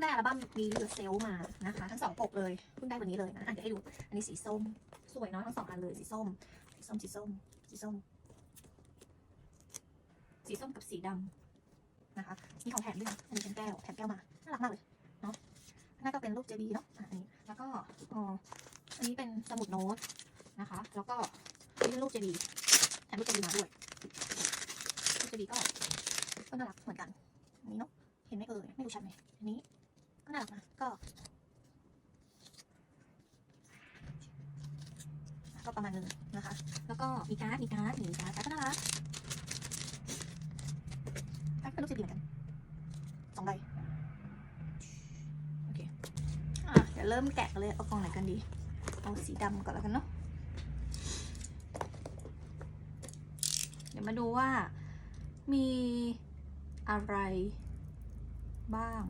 งได้อัลบั้มมีเลือเซลมานะคะ ทั้งสองปกเลยเพิ่งได้วันนี้เลยนะอะเดี๋ยวให้ดู อันนี้สีส้ม สวยเนาะทั้งสองอันเลยสีส้ม สีส้มสีส้มสีส้ม สีส้มกับสีดำนะคะมีของแถมด้วยอันนี้เป็นแก้วแถมแก้วมาน่ารักมากเลยเนาะน้าก็เป็นรูปเจดีเนาะอันนี้แล้วก็อ๋ออันนี้เป็นสมุดโน้ตนะคะ แล้วก็อันนี้เป็นรูปเจดีแถมรูปเจดีมาด้วยรูปเจดีก็ก็น่ารักเหมือนกันอันนี้เนาะเห็นไหมเอ่ยไม่รู้ชัดไหมอันนี้ ก็น่ารักนะก็ ก็ประมาณนึงนะคะ แล้วก็มีการ์ดมีการ์ดมีการ์ดการ์ดก็น่ารักการ์ดก็เป็นรูปเจดีเหมือนกันสองใบโอเคอะเดี๋ยวเริ่มแกะกันเลยเอากล่องไหนกันดี เอาสีดำก่อนแล้วกันเนาะเดี๋ยวมาดูว่ามีอะไรบ้าง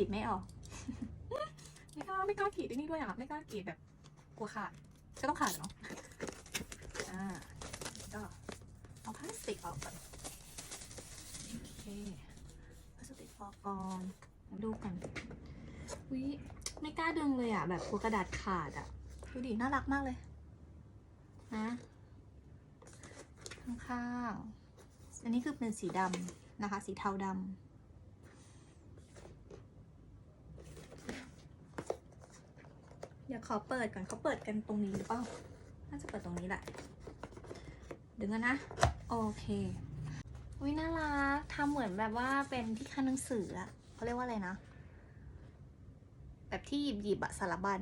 ขีดไม่ออก ไม่กล้าไม่กล้าขีดไอ้นี่ด้วยอะ ไม่กล้าขีดแบบกลัวขาด ก็ต้องขาดเนาะ อ่า ก็เอาพลาสติกออกก่อนโอเคพลาสติกออกก่อนมาดูกันวิไม่กล้าดึงเลยอะ แบบกลัวกระดาษขาดอะ ดูดิ น่ารักมากเลย นะข้างๆอันนี้คือเป็นสีดำนะคะ สีเทาดำ เดี๋ยวขอเปิดก่อนเขาเปิดกันตรงนี้หรือเปล่า น่าจะเปิดตรงนี้แหละ ดึงกันนะ โอเค อุ้ยน่ารักทำเหมือนแบบว่าเป็นที่คันหนังสืออะเขาเรียกว่าอะไรนะ แบบที่หยิบหยิบอะสารบัญ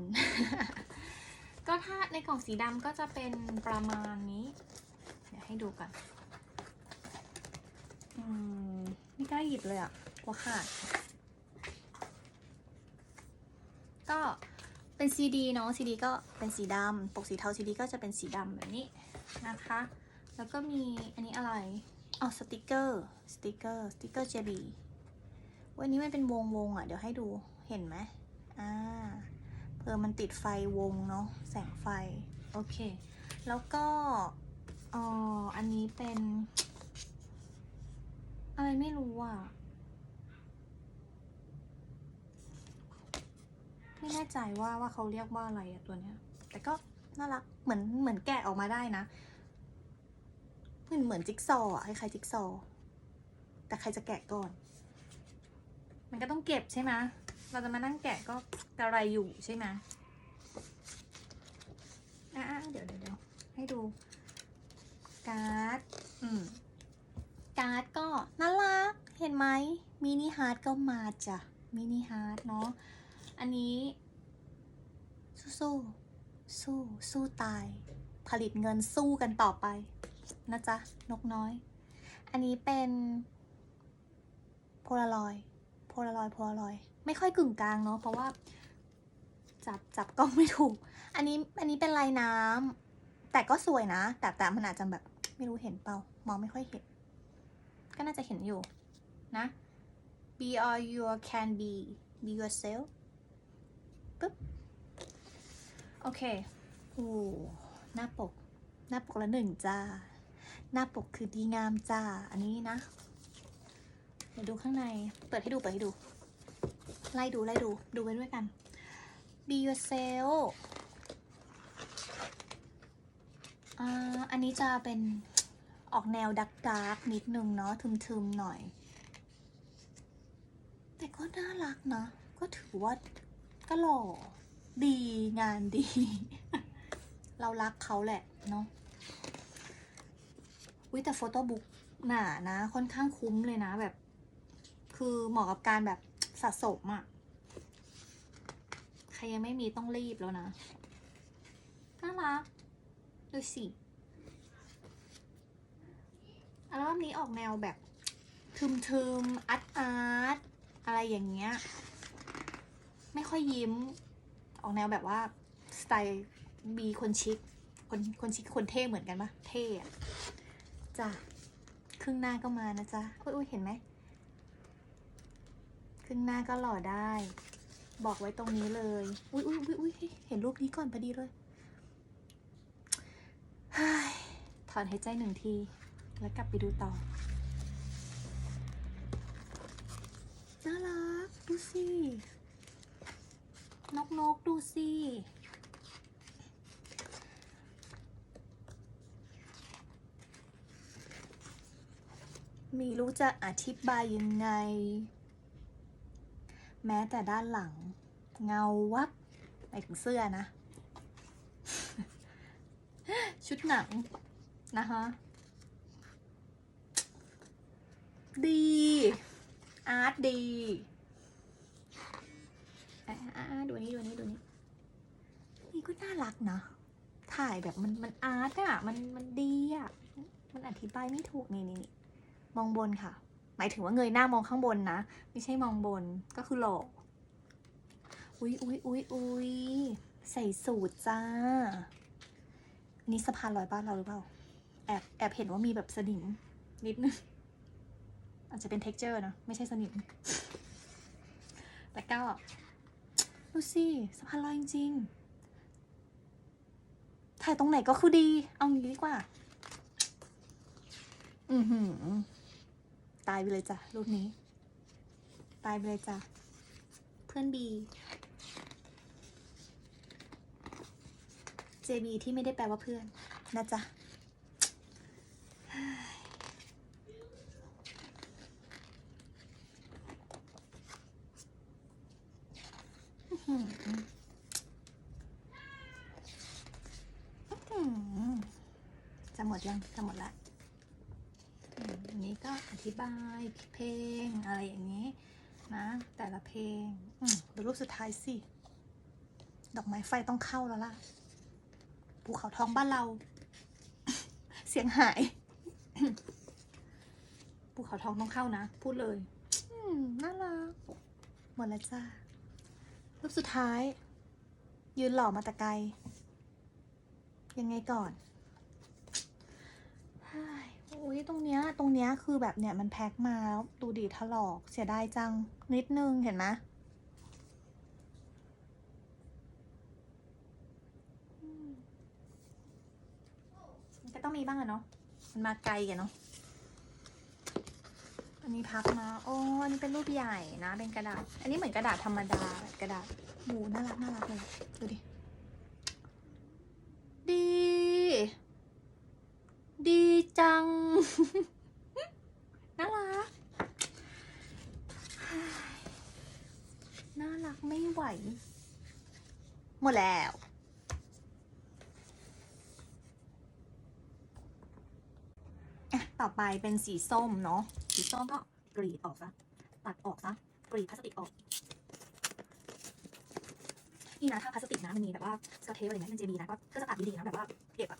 ก็ถ้าในกล่องสีดำก็จะเป็นประมาณนี้ เดี๋ยวให้ดูกัน อืม ไม่กล้าหยิบเลยอะกลัวขาดก็ เป็นซีดีเนาะซีดีก็เป็นสีดำปกสีเทาซีดีก็จะเป็นสีดำแบบนี้นะคะ แล้วก็มีอันนี้อะไรอ๋อสติกเกอร์สติกเกอร์สติกเกอร์เจบีวันนี้มันเป็นวงวงอะ เดี๋ยวให้ดูเห็นไหมอ่าเผื่อมันติดไฟวงเนาะแสงไฟ โอเค แล้วก็อ๋ออันนี้เป็น อะไรไม่รู้อะ ไม่แน่ใจว่าว่าเขาเรียกว่าอะไรอะตัวเนี้ย แต่ก็น่ารักเหมือนเหมือนแกะออกมาได้นะเหมือนเหมือนจิ๊กซอว์อะคล้ายๆจิ๊กซอว์แต่ใครจะแกะก่อน มันก็ต้องเก็บใช่ไหมเราจะมานั่งแกะก็กระไรอยู่ใช่ไหมอะเดี๋ยวเดี๋ยวเดี๋ยวให้ดู การ์ด อืม การ์ดก็น่ารัก เห็นไหมมินิฮาร์ดก็มาจ้ะมินิฮาร์ดเนาะ อันนี้ สู้สู้สู้สู้ตาย ผลิตเงินสู้กันต่อไป นะจ๊ะ นกน้อย อันนี้เป็นโพลารอยโพลารอยโพลารอย ไม่ค่อยกึ่งกลางเนาะเพราะว่า จับจับกล้องไม่ถูก อันนี้อันนี้เป็นลายน้ำแต่ก็สวยนะ แต่แต่มันอาจจะแบบไม่รู้เห็นเปล่ามองไม่ค่อยเห็น ก็น่าจะเห็นอยู่นะ be all you can be be yourself ปึ๊บ โอเค โอ้ หน้าปก หน้าปกละหนึ่งจ้า หน้าปกคือดีงามจ้า อันนี้นะ เดี๋ยวดูข้างใน เปิดให้ดู เปิดให้ดู ไล่ดู ไล่ดู ดูไปด้วยกัน be yourself อ่าอันนี้จะเป็นออกแนวดักดักนิดนึงเนาะทึมๆหน่อย แต่ก็น่ารักนะ ก็ถือว่า ก็หล่อดีงานดี เรารักเขาแหละเนาะวิแต่โฟโต้บุ๊กหนานะ ค่อนข้างคุ้มเลยนะแบบ คือเหมาะกับการแบบสะสมอะใครยังไม่มีต้องรีบแล้วนะน่ารักดูสิอัลบั้มนี้ออกแนวแบบทึมๆอาร์ตอาร์ตอะไรอย่างเงี้ย ไม่ค่อยยิ้ม ออกแนวแบบว่าสไตล์บีคนชิคคนคนชิคคนเท่เหมือนกันปะเท่อะจ้ะครึ่งหน้าก็มานะจ๊ะอุ้ยอุ้ยเห็นไหมครึ่งหน้าก็หล่อได้ บอกไว้ตรงนี้เลย อุ้ยอุ้ยอุ้ยอุ้ยเห็นรูปนี้ก่อนพอดีเลยถอนหายใจหนึ่งที แล้วกลับไปดูต่อน่ารัก ดูสิ นกนกๆดูสิมีรู้จะอธิบายยังไง แม้แต่ด้านหลัง เงาวับไปถึงเสื้อนะ ชุดหนังนะคะดี อาร์ตดี อะดูนี้ดูนี้ดูนี้นี่ก็น่ารักนะถ่ายแบบมันมันอาร์ตอะมันมันดีอะมันอธิบายไม่ถูกนี่นี่มองบนค่ะ หมายถึงว่าเงยหน้ามองข้างบนนะ ไม่ใช่มองบนก็คือหลอกอุ๊ยอุ๊ยอุ๊ยอุ๊ยใส่สูตรจ้า นี่สะพานลอยบ้านเราหรือเปล่า แอบแอบเห็นว่ามีแบบสนิมนิดนึงอาจจะเป็น texture นะ ไม่ใช่สนิมแล้วก็ ดูสิสะพานลอยจริงๆถ่ายตรงไหนก็คือดี เอางี้ดีกว่า อือหือ ตายไปเลยจ้ะรูปนี้ ตายไปเลยจ้ะ เพื่อนบี JB ที่ไม่ได้แปลว่าเพื่อน นะจ๊ะ อื้อหืออื้อหือ จะหมดยังจะหมดละอันนี้ก็อธิบายเพลงอะไรอย่างนี้นะ แต่ละเพลงดูรูปสุดท้ายสิ ดอกไม้ไฟต้องเข้าแล้วล่ะภูเขาทองบ้านเรา เสียงหายภูเขาทองต้องเข้านะ พูดเลยน่ารักหมดแล้วจ้า รูปสุดท้าย ยืนหล่อมาแต่ไกล ยังไงก่อนอุ้ยตรงเนี้ยตรงเนี้ยคือแบบเนี่ยมันแพ็คมาแล้วดูดีถลอกเสียดายจังนิดนึงเห็นไหมมมันก็ต้องมีบ้างอะเนาะมันมาไกลกันเนาะ อันนี้พับมาโอ้อันนี้เป็นรูปใหญ่นะ เป็นกระดาษ อันนี้เหมือนกระดาษธรรมดา กระดาษหมูน่ารักน่ารักเลย ดูดิ ดี ดีจัง น่ารัก น่ารักไม่ไหว หมดแล้ว อะ ต่อไปเป็นสีส้มเนาะ สีส้มก็กรีดออกซะ ตัดออกซะ กรีดพลาสติกออกนี่นะถ้าพลาสติกนะมันมีแบบว่าสกอตเทปอะไรเงี้ยเป็น JB นะก็ก็จะตัดดีๆนะแบบว่าเก็บอะ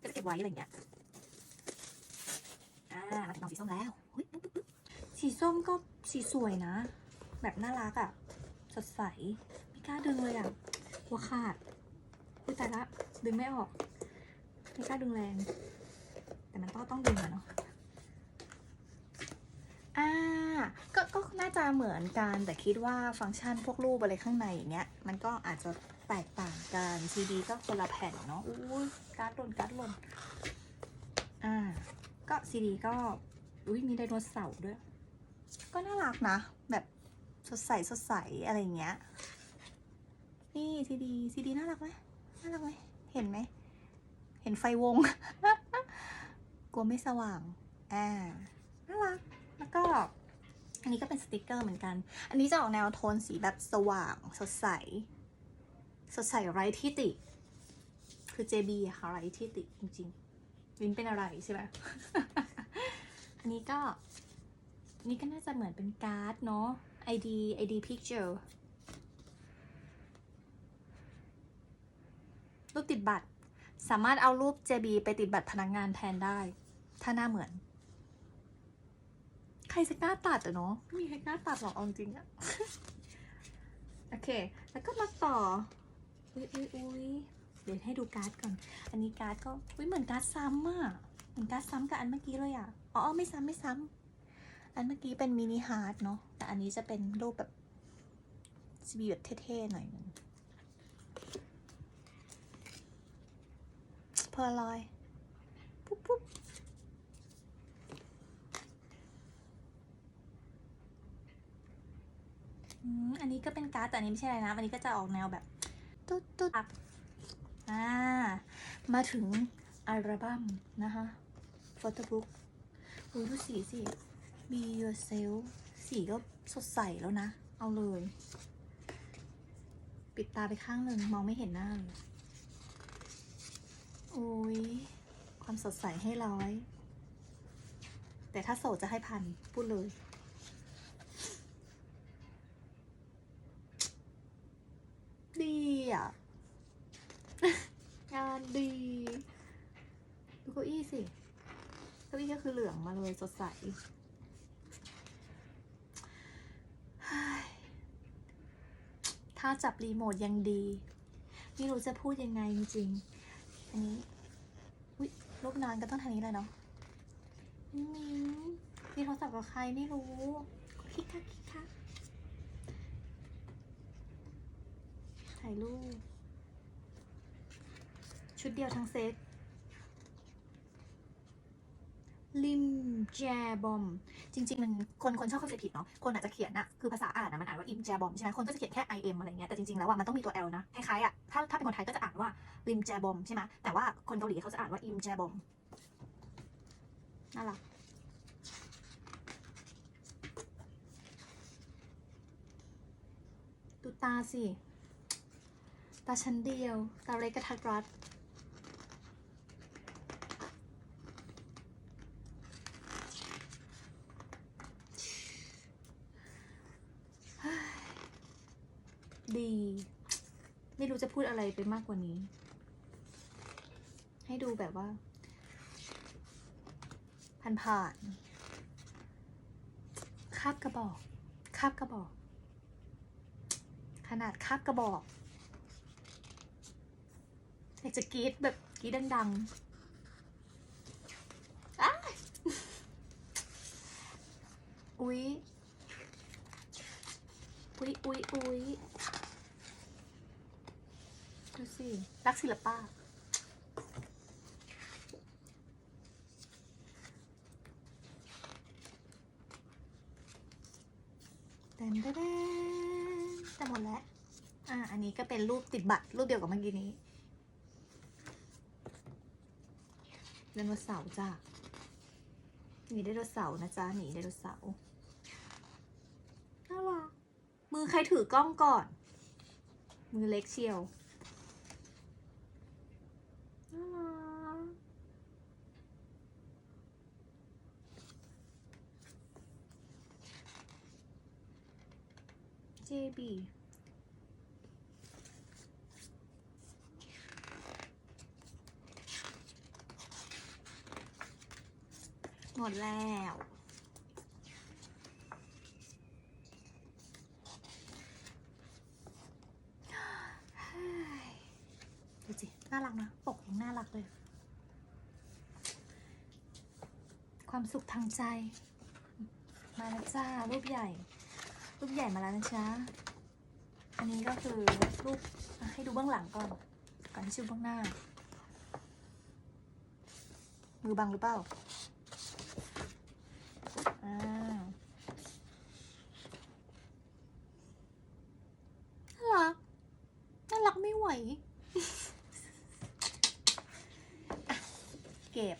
ก็จะเก็บไว้อะไรเงี้ย อ่ามาถึงน้องสีส้มแล้วสีส้มก็สีสวยนะ แบบน่ารักอะสดใส ไม่กล้าดึงเลยอะหัวขาดอุ้ยตายละ ดึงไม่ออก ไม่กล้าดึงแรง แต่มันก็ต้องดึงอะเนาะ อ่า ก็ ก็น่า จะเหมือนกันแต่คิดว่าฟังก์ชันพวกรูปอะไรข้างในอย่างเงี้ย มันก็อาจจะแตกต่างกันซีดีก็คนละแผ่นเนาะอู้การ์ดหล่นการ์ดหล่นอ่าก็ซีดีก็อุ้ยมีไดโนเสาร์ด้วย ก็น่ารักนะ แบบสดใสสดใสอะไรอย่างเงี้ย นี่ซีดีซีดีน่ารักไหมน่ารักไหมเห็นไหม เห็นไฟวง กลัวไม่สว่าง อ่า น่ารัก แล้วก็ อันนี้ก็เป็นสติกเกอร์เหมือนกัน อันนี้จะออกแนวโทนสีแบบสว่าง สดใส สดใสไร้ที่ติ คือ JB ค่ะไร้ที่ติจริงๆวินเป็นอะไรใช่ไหมอันนี้ก็นนี้ก็น่าจะเหมือนเป็นการ์ดเนาะ ID ID picture รูปติดบัตร สามารถเอารูป JB ไปติดบัตรพนักงานแทนได้ ถ้าหน้าเหมือน ใครจะกล้าตัดอะเนาะไม่มีใครกล้าตัดหรอกเอาจริงอะโอเค แล้วก็มาต่อ อุ้ยอุ้ยอุ้ยเดี๋ยวให้ดูการ์ดก่อน อันนี้การ์ดก็อุ้ยเหมือนการ์ดซ้ำอะเหมือนการ์ดซ้ำกับอันเมื่อกี้เลยอะอ๋อไม่ซ้ำไม่ซ้ำอันเมื่อกี้เป็นมินิฮาร์ดเนาะ แต่อันนี้จะเป็นรูปแบบจะมีแบบเท่ๆหน่อยนึงเพอร์ลอย ปุ๊บปุ๊บ อื ก็เป็นการ์ดแต่อันนี้ไม่ใช่อะไรนะอันนี้ก็จะออกแนวแบบตุ๊ดตุ๊ดอะอ่ามาถึงอัลบั้มนะคะโฟโต้บุ๊กดูดูสีสิ Be yourself สีก็สดใสแล้วนะ เอาเลย ปิดตาไปข้างหนึ่งมองไม่เห็นหน้าเลยโอ้ยความสดใสให้ร้อย แต่ถ้าโสดจะให้พัน พูดเลย ดี อะ งานดี ดูเก้าอี้สิ เก้าอี้ก็คือเหลืองมาเลยสดใสถ้าจับรีโมทยังดี ไม่รู้จะพูดยังไงจริงๆอันนี้อุ๊ยรูปนานก็ต้องทางนี้เลยเนาะมิ้งมิ้งมีโทรศัพท์กับใครไม่รู้คิกคักคิกคักายรูป ชุดเดียวทั้งเซตลิมแจบอม จริง ๆ มันคนคนชอบเข้าใจผิดเนาะคนอาจจะเขียนอะคือภาษาอ่านอะมันอ่านว่าอิมแจบอมใช่ไหมคนก็จะเขียนแค่ im อะไรเงี้ยแต่จริง ๆ แล้วว่ามันต้องมีตัว l นะคล้ายๆอะถ้าถ้าเป็นคนไทยก็จะอ่านว่าลิมแจบอมใช่ไหมแต่ว่าคนเกาหลีเขาจะอ่านว่าอิมแจบอมน่ารักดูตาสิ ตาชั้นเดียวตาเล็กกระทัดรัด ดี ไม่รู้จะพูดอะไรไปมากกว่านี้ ให้ดูแบบว่า ผ่านผ่านๆคาบกระบอกคาบกระบอก ขนาดคาบกระบอก อยากจะกรีดแบบกรีดดังๆอ้าอุ๊ย อุ๊ยอุ๊ยอุ๊ยดูสิ รักศิลปะเต็มเต็มแต่หมดแล้ว อะอันนี้ก็เป็นรูปติดบัตรรูปเดียวกับเมื่อกี้นี้ ไดโนเสาร์จ้ะหนีไดโนเสาร์นะจ๊ะหนีไดโนเสาร์น่ารักมือใครถือกล้องก่อน มือเล็กเชียวน่ารัก JB มดแล้ว ดูสิ น่ารักนะ ปกยังน่ารักเลย ความสุขทางใจ มาแล้วจ้า รูปใหญ่ รูปใหญ่มาแล้วนะจ๊ะ อันนี้ก็คือรูปให้ดูเบื้องหลังก่อน ก่อนที่ชูเบื้องหน้ามือบังหรือเปล่า อ่าน่ารัก น่ารักไม่ไหว เก็บ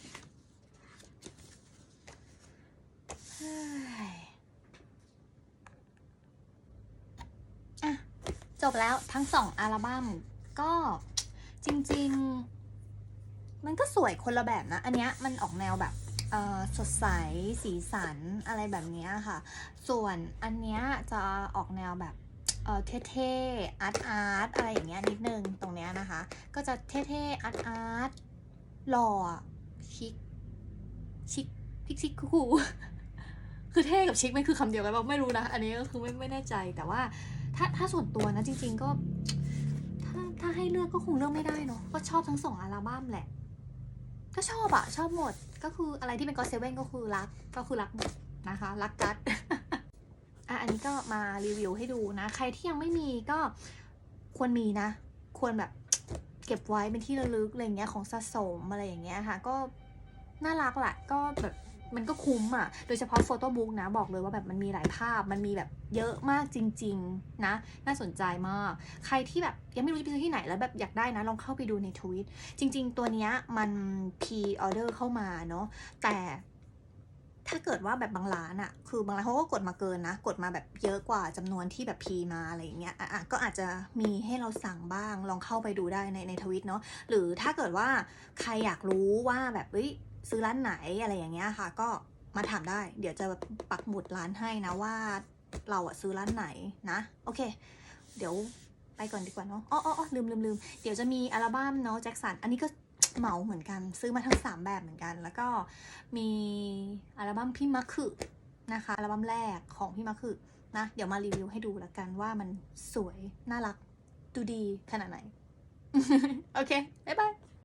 อะจบแล้วทั้งสองอัลบั้มก็จริง ๆ มันก็สวยคนละแบบนะ อันเนี้ยมันออกแนวแบบ สดใสสีสันอะไรแบบนี้ค่ะ ส่วนอันเนี้ยจะออกแนวแบบเท่ๆอาร์ตอาร์ตอะไรอย่างเงี้ยนิดนึงตรงเนี้ยนะคะ ก็จะเท่ๆอาร์ตอาร์ตหล่อชิคชิคพิกซิกคูคือเท่กับชิคมันคือคำเดียวกันป่ะไม่รู้นะ อันนี้ก็คือไม่ไม่แน่ใจแต่ว่าถ้าถ้าส่วนตัวนะจริง ๆก็ ถ้าถ้าให้เลือกก็คงเลือกไม่ได้เนาะก็ชอบทั้งสองอัลบั้มแหละ ก็ชอบอะชอบหมดก็คืออะไรที่เป็นก็เซเว่นก็คือรักก็คือรักหมดนะคะ รักกัดอะอันนี้ก็มารีวิวให้ดูนะ ใครที่ยังไม่มีก็ควรมีนะ ควรแบบเก็บไว้เป็นที่ระลึกอะไรเงี้ยของสะสมอะไรอย่างเงี้ยค่ะ ก็น่ารักแหละก็แบบ มันก็คุ้มอะ โดยเฉพาะโฟโต้บุ๊กนะ บอกเลยว่าแบบมันมีหลายภาพ มันมีแบบเยอะมากจริง ๆ นะ น่าสนใจมาก ใครที่แบบยังไม่รู้จะไปซื้อที่ไหนแล้วแบบอยากได้นะ ลองเข้าไปดูในทวิต จริง ๆ ตัวเนี้ยมันพีออเดอร์เข้ามาเนาะ แต่ถ้าเกิดว่าแบบบางร้านอะคือบางร้านเขาก็กดมาเกินนะ กดมาแบบเยอะกว่าจำนวนที่แบบพีมาอะไรอย่างเงี้ยอะอะก็อาจจะมีให้เราสั่งบ้าง ลองเข้าไปดูได้ในในทวิตเนาะ หรือถ้าเกิดว่าใครอยากรู้ว่าแบบเอ้ย ซื้อร้านไหนอะไรอย่างเงี้ยค่ะ ก็มาถามได้ เดี๋ยวจะปักหมุดร้านให้นะว่าเราอะซื้อร้านไหนนะ โอเค เดี๋ยวไปก่อนดีกว่าเนาะอ๋ออ๋ออ๋อลืมลืมลืมเดี๋ยวจะมีอัลบั้มเนาะแจ็คสัน อันนี้ก็เหมาเหมือนกัน ซื้อมาทั้ง 3 แบบเหมือนกัน แล้วก็มีอัลบั้มพี่มะคือนะคะอัลบั้มแรกของพี่มะคือนะ เดี๋ยวมารีวิวให้ดูแล้วกันว่ามันสวย น่ารัก ดูดีขนาดไหน โอเค บ๊ายบาย